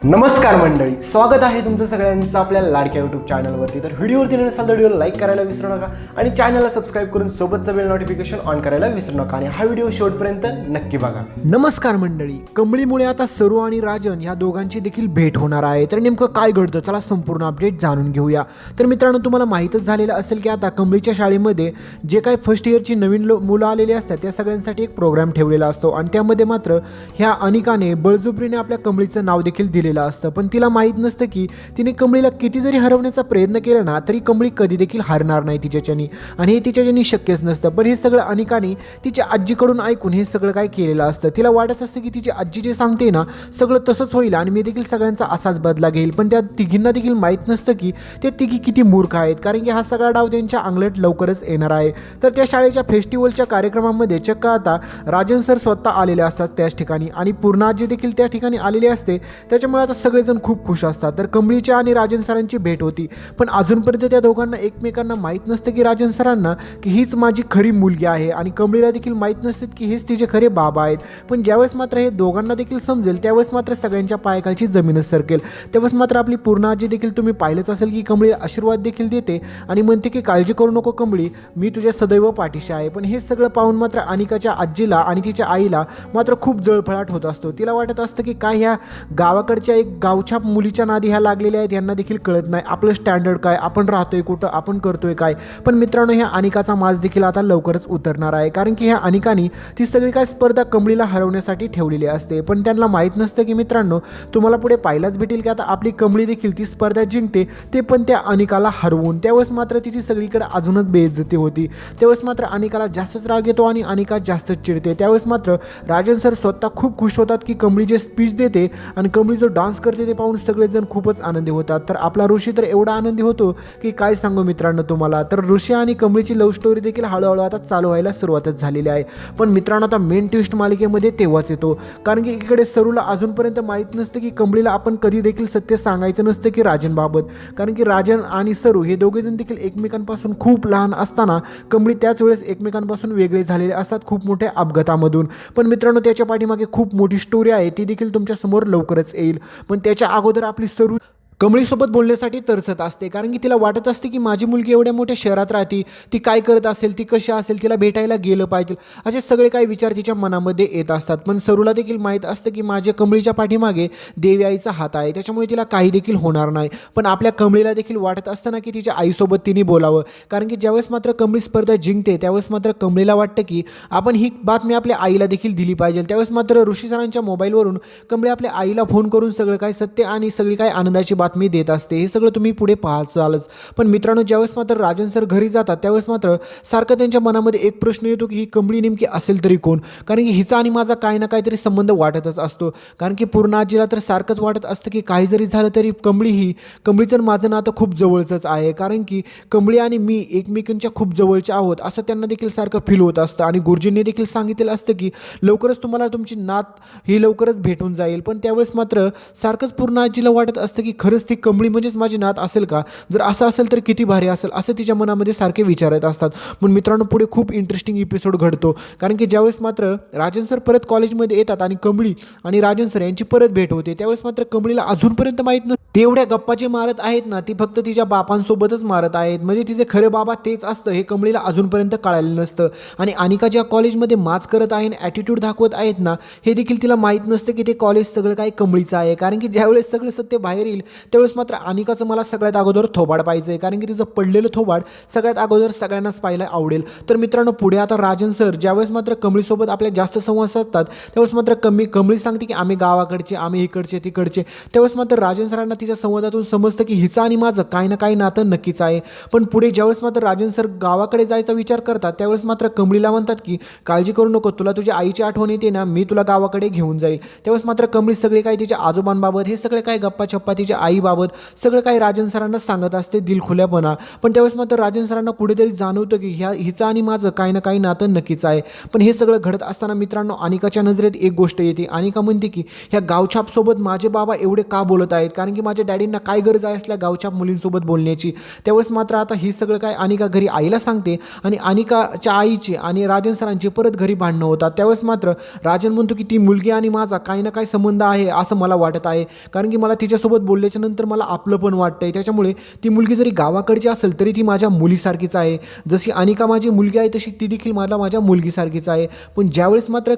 नमस्कार मंडळी स्वागत आहे तुमचं सगळ्यांचं आपल्या लाडक्या यूट्यूब चॅनलवरती तर व्हिडिओवरती नसाल तर व्हिडिओ लाईक करायला विसरू नका आणि चॅनलला सबस्क्राईब करून सोबतचं बेल नोटिफिकेशन ऑन करायला विसरू नका. आणि हा व्हिडिओ शेवटपर्यंत नक्की बघा. नमस्कार मंडळी कमळीमुळे आता सरू आणि राजन या दोघांची देखील भेट होणार आहे. तर नेमकं काय घडतं? चला संपूर्ण अपडेट जाणून घेऊया. तर मित्रांनो तुम्हाला माहीतच झालेलं असेल की आता कमळीच्या शाळेमध्ये जे काही फर्स्ट इयरची नवीन लो मुलं आलेली असतात त्या सगळ्यांसाठी एक प्रोग्राम ठेवलेला असतो. आणि त्यामध्ये मात्र ह्या अनिकाने बळजुबरीने आपल्या कमळीचं नाव देखील दिलेलं असतं. पण तिला माहीत नसतं की तिने कमळीला किती जरी हरवण्याचा प्रयत्न केला ना तरी कमळी कधी देखील हारणार नाही तिच्याच्यानी. आणि हे तिच्याच्यानी शक्यच नसतं. पण हे सगळं अनेकाने तिच्या आजीकडून ऐकून हे सगळं काय केलेलं असतं? तिला वाटत असतं की तिची आजी जे सांगते ना सगळं तसंच होईल आणि मी देखील सगळ्यांचा असाच बदला घेईल. पण त्या तिघींना देखील माहीत नसतं की ते तिघी किती मूर्ख आहेत. कारण की हा सगळा डाव त्यांच्या अंगलट लवकरच येणार आहे. तर त्या शाळेच्या फेस्टिवलच्या कार्यक्रमामध्ये चक्क आता राजन सर स्वतः आलेले असतात त्याच ठिकाणी. आणि पूर्णाजी देखील त्या ठिकाणी आलेली असते. त्याच्यामुळे आता सगळेजण खूप खुश असतात. तर कंबळीच्या आणि राजन सरांची भेट होती. पण अजूनपर्यंत त्या दोघांना एकमेकांना माहीत नसतं की राजन सरांना की हीच माझी खरी मुलगी आहे आणि कंबळीला देखील माहीत नसतं की हेच तिचे खरे बाबा आहेत. पण ज्यावेळेस मात्र हे दोघांना देखील समजेल त्यावेळेस मात्र सगळ्यांच्या पायाखालची जमीनच सरकेल. त्यावेळेस मात्र आपली पूर्ण आजी देखील तुम्ही पाहिलंच असेल की कंबळी आशीर्वाद देखील देते आणि म्हणते की काळजी करू नको कंबळी मी तुझ्या सदैव पाठीशी आहे. पण हे सगळं पाहून मात्र अनिकाच्या आजीला आणि तिच्या आईला मात्र खूप जळफळाट होत असतो. तिला वाटत असतं की काय ह्या गावाकडच्या एक गावच्या मुलीच्या नादी ह्या लागलेल्या आहेत यांना देखील कळत नाही. आपलं स्टँडर्ड काय? आपण राहतोय कुठं? आपण करतोय काय? पण मित्रांनो ह्या अनिकाचा माज देखील आता लवकरच उतरणार आहे. कारण की ह्या अनिकानी ती सगळी काय स्पर्धा कमळीला हरवण्यासाठी ठेवलेली असते. पण त्यांना माहीत नसतं की मित्रांनो तुम्हाला पुढे पाहायलाच भेटेल की आता आपली कमळी देखील ती स्पर्धा जिंकते ते पण त्या अनिकाला हरवून. त्यावेळेस मात्र तिची सगळीकडे अजूनच बेइज्जती होती. त्यावेळेस मात्र अनिकाला जास्तच राग येतो आणि अनिका जास्तच चिडते. त्यावेळेस मात्र राजन सर स्वतः खूप खुश होतात की कमळी जे स्पीच देते आणि कमळी जो डान्स करते ते पाहून सगळेजण खूपच आनंदी होतात. तर आपला ऋषी तर एवढा आनंदी होतो की काय सांगू मित्रांनो तुम्हाला? तर ऋषी आणि कमळीची लव्ह स्टोरी देखील हळूहळू आता चालू व्हायला सुरुवातच झालेली आहे. पण मित्रांनो आता मेन ट्विस्ट मालिकेमध्ये तेव्हाच येतो. कारण की एकीकडे सरूला अजूनपर्यंत माहीत नसतं की कमळीला आपण कधी देखील सत्य सांगायचं नसतं की राजनबाबत. कारण की राजन आणि सरू हे दोघेजण देखील एकमेकांपासून खूप लहान असताना कमळी त्याच वेळेस एकमेकांपासून वेगळे झालेले असतात खूप मोठ्या अपघातामधून. पण मित्रांनो त्याच्या पाठीमागे खूप मोठी स्टोरी आहे. ती देखील तुमच्यासमोर लवकरच येईल. पण त्याच्या अगोदर आपली सर्व कमळीसोबत बोलण्यासाठी तरसत असते. कारण की तिला वाटत असते की माझी मुलगी एवढ्या मोठ्या शहरात राहते ती काय करत असेल ती कशी असेल तिला भेटायला गेलं पाहिजे. असे सगळे काही विचार तिच्या मनामध्ये येत असतात. पण सरूला देखील माहीत असतं की माझ्या कमळीच्या पाठीमागे देवी आईचा हात आहे. त्याच्यामुळे तिला काही देखील होणार नाही. पण आपल्या कमळीला देखील वाटत असतं ना की तिच्या आईसोबत तिने बोलावं. कारण की ज्यावेळेस मात्र कमळी स्पर्धा जिंकते त्यावेळेस मात्र कमळीला वाटतं की आपण ही बातमी आपल्या आईला देखील दिली पाहिजे. त्यावेळेस मात्र ऋषी सरांच्या मोबाईलवरून कमळी आपल्या आईला फोन करून सगळं काय सत्य आणि सगळी काय आनंदाची बात बातमी देत असते हे सगळं तुम्ही पुढे पाहाचालच पण मित्रांनो ज्यावेळेस मात्र राजन सर घरी जातात त्यावेळेस मात्र सारखं त्यांच्या मनामध्ये एक प्रश्न येतो की ही कंबळी नेमकी असेल तरी कोण? कारण की हिचा आणि माझा काही ना काहीतरी संबंध वाटतच असतो. कारण की पूर्ण आजीला तर सारखंच वाटत असतं की काही जरी झालं तरी कंबळी ही कंबळीचं माझं नातं खूप जवळचंच आहे. कारण की कंबळी आणि मी एकमेकांच्या खूप जवळचे आहोत असं त्यांना देखील सारखं फील होत असतं. आणि गुरुजींनी देखील सांगितलेलं असतं की लवकरच तुम्हाला तुमची नात ही लवकरच भेटून जाईल. पण त्यावेळेस मात्र सारखंच पूर्ण आजीला वाटत असतं की खरंच ती कमळी म्हणजेच माझी नात असेल का? जर असं असेल तर किती भारी असेल? असं तिच्या मनामध्ये सारखे विचार येत असतात. पण मित्रांनो पुढे खूप इंटरेस्टिंग एपिसोड घडतो. कारण की ज्यावेळेस मात्र राजन सर परत कॉलेजमध्ये येतात आणि कमळी आणि राजन सर यांची परत भेट होते त्यावेळेस मात्र कमळीला अजूनपर्यंत माहीत नसतं. तेवढ्या गप्पा जे मारत आहेत ना ती फक्त तिच्या बापांसोबतच मारत आहेत. म्हणजे तिचे खरे बाबा तेच असतं हे कमळीला अजूनपर्यंत कळालं नसतं. आणि अनिका ज्या कॉलेजमध्ये माच करत आहे ॲटिट्यूड दाखवत आहेत ना हे देखील तिला माहीत नसतं की ते कॉलेज सगळं काय कमळीचं आहे. कारण की ज्यावेळेस सगळं सत्य बाहेर येईल त्यावेळेस मात्र अनिकाचं मला सगळ्यात अगोदर थोबाड पाहिजे आहे. कारण की तिचं पडलेलं थोबाड सगळ्यात अगोदर सगळ्यांनाच पाहायला आवडेल. तर मित्रांनो पुढे आता राजन सर ज्यावेळेस मात्र कमळीसोबत आपल्या जास्त संवाद साधतात त्यावेळेस मात्र कमी कमळी सांगते की आम्ही गावाकडचे आम्ही इकडचे तिकडचे. त्यावेळेस मात्र राजन सरांना तिच्या संवादातून समजतं की हिचं आणि माझं काही ना काही नातं नक्कीच आहे. पण पुढे ज्यावेळेस मात्र राजन सर गावाकडे जायचा विचार करतात त्यावेळेस मात्र कमळीला म्हणतात की काळजी करू नको तुला तुझ्या आईची आठवण येते ना मी तुला गावाकडे घेऊन जाईल. त्यावेळेस मात्र कमळी सगळे काही तिच्या आजोबांबाबत हे सगळे काही गप्पा छप्पा तिच्या आईबाबत सगळं काही राजन सरांना सांगत असते दिलखुल्यापणा. पण त्यावेळेस मात्र राजन सरांना कुठेतरी जाणवतं की ह्या हिचं आणि माझं काही ना काही नातं नक्कीच आहे. पण हे सगळं घडत असताना मित्रांनो अनिकाच्या नजरेत एक गोष्ट येते. अनिका म्हणते की ह्या गावछापसोबत माझे बाबा एवढे का बोलत आहेत? कारण की माझ्या माझ्या डॅडींना काय गरज आहे असल्या गावच्या मुलींसोबत बोलण्याची? त्यावेळेस मात्र आता हे सगळं काय अनिका घरी आईला सांगते आणि अनिकाच्या आईची आणि राजन सरांची परत घरी भांडणं होतात. त्यावेळेस मात्र राजन म्हणतो की ती मुलगी आणि माझा काही ना काही संबंध आहे असं मला वाटत आहे. कारण की मला तिच्यासोबत बोलल्याच्या नंतर मला आपलं पण वाटतंय. त्याच्यामुळे ती मुलगी जरी गावाकडची असेल तरी ती माझ्या मुलीसारखीच आहे. जशी अनिका माझी मुलगी आहे तशी ती देखील मला माझ्या मुलगीसारखीच आहे. पण ज्यावेळेस मात्र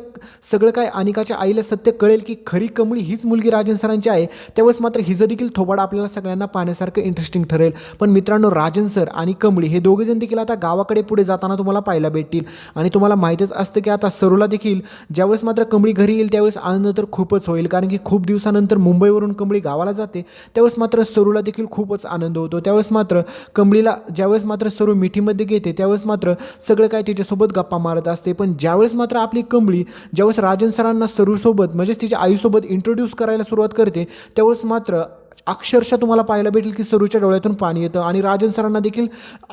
सगळं काय अनिकाच्या आईला सत्य कळेल की खरी कमळी हीच मुलगी राजन सरांची आहे त्यावेळेस मात्र हिचं देखील थोबाड आपल्याला सगळ्यांना पाहण्यासारखं इंटरेस्टिंग ठरेल. पण मित्रांनो राजन सर आणि कमळी हे दोघेजण देखील आता गावाकडे पुढे जाताना तुम्हाला पाहायला भेटतील. आणि तुम्हाला माहीतच असतं की आता सरूला देखील ज्यावेळेस मात्र कमळी घरी येईल त्यावेळेस आनंद तर खूपच होईल. कारण की खूप दिवसानंतर मुंबईवरून कमळी गावाला जाते त्यावेळेस मात्र सरूला देखील खूपच आनंद होतो. त्यावेळेस मात्र कमळीला ज्यावेळेस मात्र सरू मिठीमध्ये घेते त्यावेळेस मात्र सगळं काय तिच्यासोबत गप्पा मारत असते. पण ज्यावेळेस मात्र आपली कमळी ज्यावेळेस राजन सरांना सरूसोबत म्हणजेच तिच्या आईसोबत इंट्रोड्यूस करायला सुरुवात करते त्यावेळेस मात्र अक्षरशः तुम्हाला पाहायला भेटेल की सरूच्या डोळ्यातून पाणी येतं आणि राजन सरांना देखील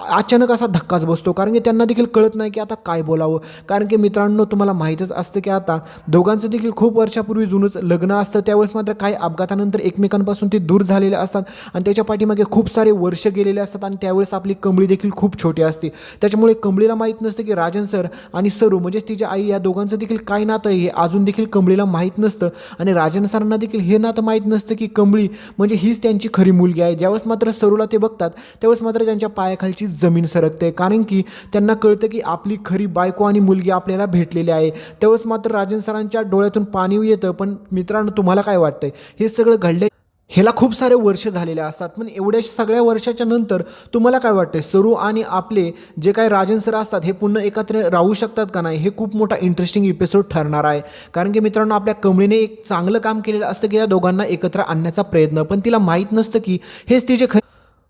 अचानक असा धक्काच बसतो कारण की त्यांना देखील कळत नाही की आता काय बोलावं. कारण की मित्रांनो तुम्हाला माहीतच असतं की आता दोघांचं देखील खूप वर्षापूर्वी जुनंच लग्न असतं. त्यावेळेस मात्र काही अपघातानंतर एकमेकांपासून ते दूर झालेले असतात आणि त्याच्या पाठीमागे खूप सारे वर्ष गेलेले असतात आणि त्यावेळेस आपली कंबळी देखील खूप छोटी असते. त्याच्यामुळे कंबळीला माहीत नसतं की राजन सर आणि सरू म्हणजेच तिच्या आई या दोघांचं देखील काय नातं आहे हे अजून देखील कंबळीला माहीत नसतं. आणि राजन सरांना देखील हे नातं माहीत नसतं की कंबळी म्हणजे हीच त्यांची खरी मुलगी आहे. ज्यावेळेस मात्र सरूला ते बघतात त्यावेळेस मात्र त्यांच्या पायाखालची जमीन सरकते. कारण की त्यांना कळतं की आपली खरी बायको आणि मुलगी आपल्याला भेटलेली आहे. त्यावेळेस मात्र राजन सरांच्या डोळ्यातून पाणी येतं. पण मित्रांनो तुम्हाला काय वाटतंय? हे सगळं घडले ह्याला खूप सारे वर्ष झालेले असतात. पण एवढ्या सगळ्या वर्षाच्या नंतर तुम्हाला काय वाटते सरू आणि आपले जे काही राजन सर असतात हे पुन्हा एकत्र राहू शकतात का नाही? हे खूप मोठा इंटरेस्टिंग एपिसोड ठरणार आहे. कारण की मित्रांनो आपल्या कमळीने एक चांगलं काम केलेलं असतं की या दोघांना एकत्र आणण्याचा प्रयत्न. पण तिला माहीत नसतं की हेच तिचे ख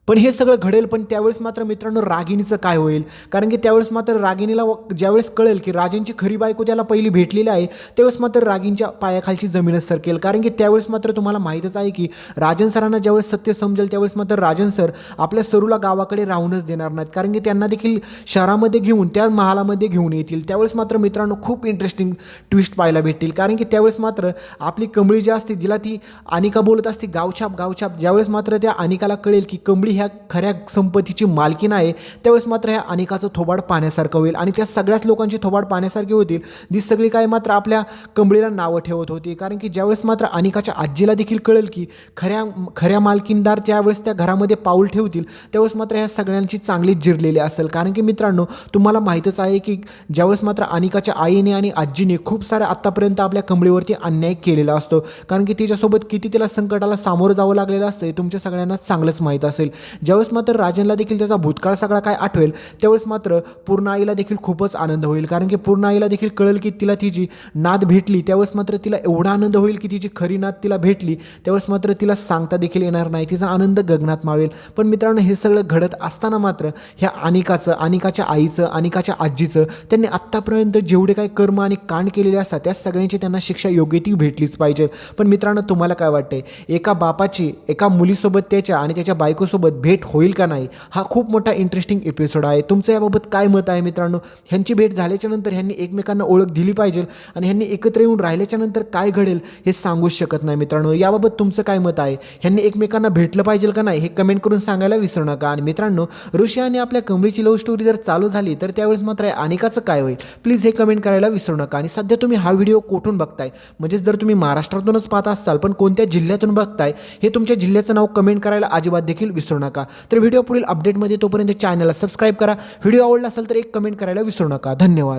पण हे सगळं घडेल पण त्यावेळेस मात्र मित्रांनो रागिणीचं काय होईल? कारण की त्यावेळेस मात्र रागिणीला व- ज्यावेळेस कळेल की राजेंची खरी बायको त्याला पहिली भेटलेली आहे त्यावेळेस मात्र रागींच्या पायाखालची जमीनच सरकेल. कारण की त्यावेळेस मात्र तुम्हाला माहीतच आहे की राजन सरांना ज्यावेळेस सत्य समजेल त्यावेळेस मात्र राजन सर आपल्या सरूला गावाकडे राहूनच देणार नाहीत. कारण की त्यांना देखील शहरामध्ये घेऊन त्या महालामध्ये घेऊन येतील. त्यावेळेस मात्र मित्रांनो खूप इंटरेस्टिंग ट्विस्ट पाहायला भेटतील. कारण की त्यावेळेस मात्र आपली कमळी जी असते जिला ती अनिका बोलत असते गावछाप गावछाप. ज्यावेळेस मात्र त्या अनिकाला कळेल की कमळी ह्या खऱ्या संपत्तीची मालकीण आहे त्यावेळेस मात्र ह्या अनिकाचं थोबाड पाण्यासारखं होईल. आणि त्या सगळ्याच लोकांची थोबाड पाण्यासारखी होतील जी सगळी काय मात्र आपल्या कंबळीला नावं ठेवत होती. कारण की ज्यावेळेस मात्र अनेकाच्या आजीला देखील कळेल की खऱ्या खऱ्या मालकीनदार त्यावेळेस त्या घरामध्ये पाऊल ठेवतील त्यावेळेस मात्र ह्या सगळ्यांची चांगलीच जिरलेली असेल. कारण की मित्रांनो तुम्हाला माहीतच आहे की ज्यावेळेस मात्र अनिकाच्या आईने आणि आजीने खूप साऱ्या आत्तापर्यंत आपल्या कंबळीवरती अन्याय केलेला असतो. कारण की तिच्यासोबत किती तिला संकटाला सामोरं जावं लागलेलं असतं हे तुमच्या सगळ्यांना चांगलंच माहीत असेल. ज्यावेळेस मात्र राजनला देखील त्याचा भूतकाळ सगळा काय आठवेल त्यावेळेस मात्र पूर्ण आईला देखील खूपच आनंद होईल. कारण की पूर्ण आईला देखील कळेल की तिला तिची नाद भेटली त्यावेळेस मात्र तिला एवढा आनंद होईल की तिची खरी नाद तिला भेटली त्यावेळेस मात्र तिला सांगता देखील येणार नाही. तिचा आनंद गगनात मावेल. पण मित्रांनो हे सगळं घडत असताना मात्र ह्या अनिकाचं अनिकाच्या आईचं अनिकाच्या आजीचं त्यांनी आत्तापर्यंत जेवढे काही कर्म आणि कांड केलेले असतात त्या सगळ्यांची त्यांना शिक्षा योग्य ती भेटलीच पाहिजे. पण मित्रांनो तुम्हाला काय वाटतंय? एका बापाची एका मुलीसोबत त्याच्या आणि त्याच्या बायकोसोबत भेट होईल का नाही हा खूप मोठा इंटरेस्टिंग एपिसोड आहे. तुमचं याबाबत काय मत आहे मित्रांनो? ह्यांची भेट झाल्याच्यानंतर ह्यांनी एकमेकांना ओळख दिली पाहिजे आणि ह्यांनी एकत्र येऊन राहिल्याच्या नंतर काय घडेल हे सांगूच शकत नाही मित्रांनो. याबाबत तुमचं काय मत आहे? ह्यांनी एकमेकांना भेटलं पाहिजे का नाही हे कमेंट करून सांगायला विसरू नका. आणि मित्रांनो ऋषी आणि आपल्या कमळीची लव्ह स्टोरी जर चालू झाली तर त्यावेळेस मात्र अनेकाचं काय होईल? प्लीज हे कमेंट करायला विसरू नका. आणि सध्या तुम्ही हा व्हिडिओ कुठून बघताय? म्हणजेच जर तुम्ही महाराष्ट्रातूनच पाहत असाल पण कोणत्या जिल्ह्यातून बघताय हे तुमच्या जिल्ह्याचं नाव कमेंट करायला अजिबात देखील विसरू नका. तर व्हिडिओ पुढील अपडेटमध्ये तोपर्यंत चॅनलला सबस्क्राईब करा. व्हिडिओ आवडला असेल तर एक कमेंट करायला विसरू नका. धन्यवाद.